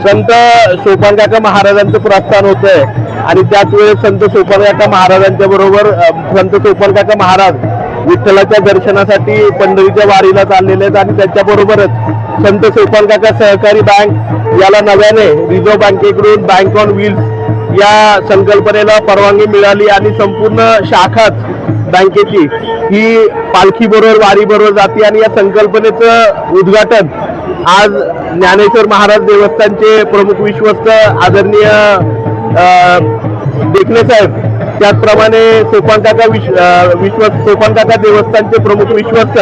संत सोपान काका महाराजांचं प्रस्थान होत आहे आणि त्याच वेळेस संत सोपान काका महाराजांच्या बरोबर संत सोपान काका महाराज विठ्ठलाच्या दर्शनासाठी पंढरीच्या वारीला चाललेले आहेत आणि त्याच्याबरोबरच संत सोपान काका सहकारी बँक याला नव्याने रिझर्व्ह बँकेकडून बँक ऑन व्हील्स या संकल्पनेला परवानगी मिळाली आणि संपूर्ण शाखाच बँकेची ही पालखीबरोबर वारीबरोबर वारी बरोबर जाते आणि या संकल्पनेचं उद्घाटन आज ज्ञानेश्वर महाराज देवस्थानचे प्रमुख विश्वस्त आदरणीय देखणे साहेब. त्याचप्रमाणे सोपान काका विश्व विश्वस्त सोपानकाका देवस्थानचे प्रमुख विश्वस्त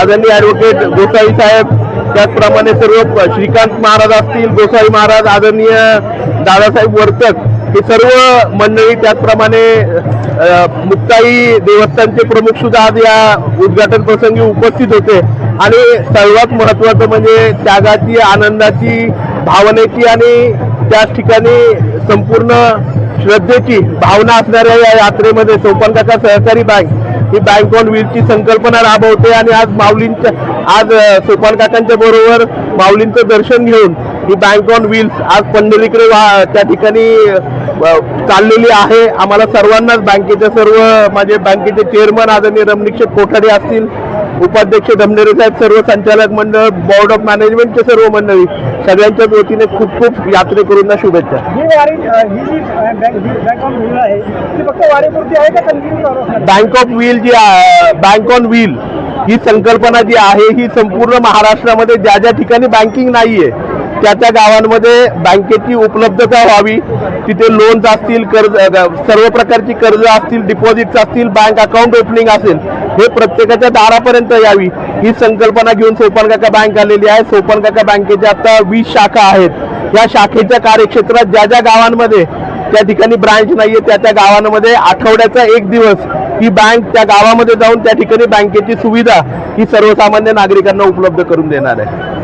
आदरणीय ॲडव्होकेट गोसाई साहेब. त्याचप्रमाणे सर्व श्रीकांत महाराज असतील गोसाई महाराज आदरणीय दादासाहेब वर्तक हे सर्व मंडळी त्याचप्रमाणे मुक्ताई देवस्थानचे प्रमुख सुद्धा आज या उद्घाटन प्रसंगी उपस्थित होते. आणि सर्वात महत्वाचं म्हणजे त्यागाची आनंदाची भावनेची आणि त्याच ठिकाणी संपूर्ण श्रद्धेची भावना असणाऱ्या या यात्रेमध्ये सोपान काका सहकारी बँक ही बँक ऑन व्हीलची संकल्पना राबवते आणि आज माऊलींच्या आज सोपान काकांच्या बरोबर माऊलींचं दर्शन घेऊन ही बँक ऑन व्हील्स आज पंढरीकडे वा त्या ठिकाणी चाललेली आहे. आम्हाला सर्वांनाच बँकेच्या सर्व माझे बँकेचे चेअरमन आदरणीय रमणीक्षेप कोठाडे असतील उपाध्यक्ष धमनेरे साहेब सर्व संचालक मंडळ बोर्ड ऑफ मॅनेजमेंटचे सर्व मंडळी सगळ्यांच्या वतीने खूप खूप यात्रेकरूंना शुभेच्छा. बँक ऑफ व्हील जी बँक ऑन व्हील ही संकल्पना जी आहे ही संपूर्ण महाराष्ट्रामध्ये ज्या ज्या ठिकाणी बँकिंग नाहीये त्या त्या गावांमध्ये बँकेची उपलब्धता व्हावी. तिथे लोन्स असतील कर्ज सर्व प्रकारची कर्ज असतील डिपॉझिट्स असतील बँक अकाउंट ओपनिंग असेल हे प्रत्येकाच्या दारापर्यंत यावी. ही संकल्पना घेऊन सोपानकाका बँक आलेली आहे सोपानकाका बँकेच्या आता वीस शाखा आहेत. या शाखेच्या कार्यक्षेत्रात ज्या ज्या गावांमध्ये त्या ठिकाणी ब्रांच नाहीये त्या त्या गावांमध्ये आठवड्याचा एक दिवस ही बँक त्या गावामध्ये जाऊन त्या ठिकाणी बँकेची सुविधा ही सर्वसामान्य नागरिकांना उपलब्ध करून देणार आहे.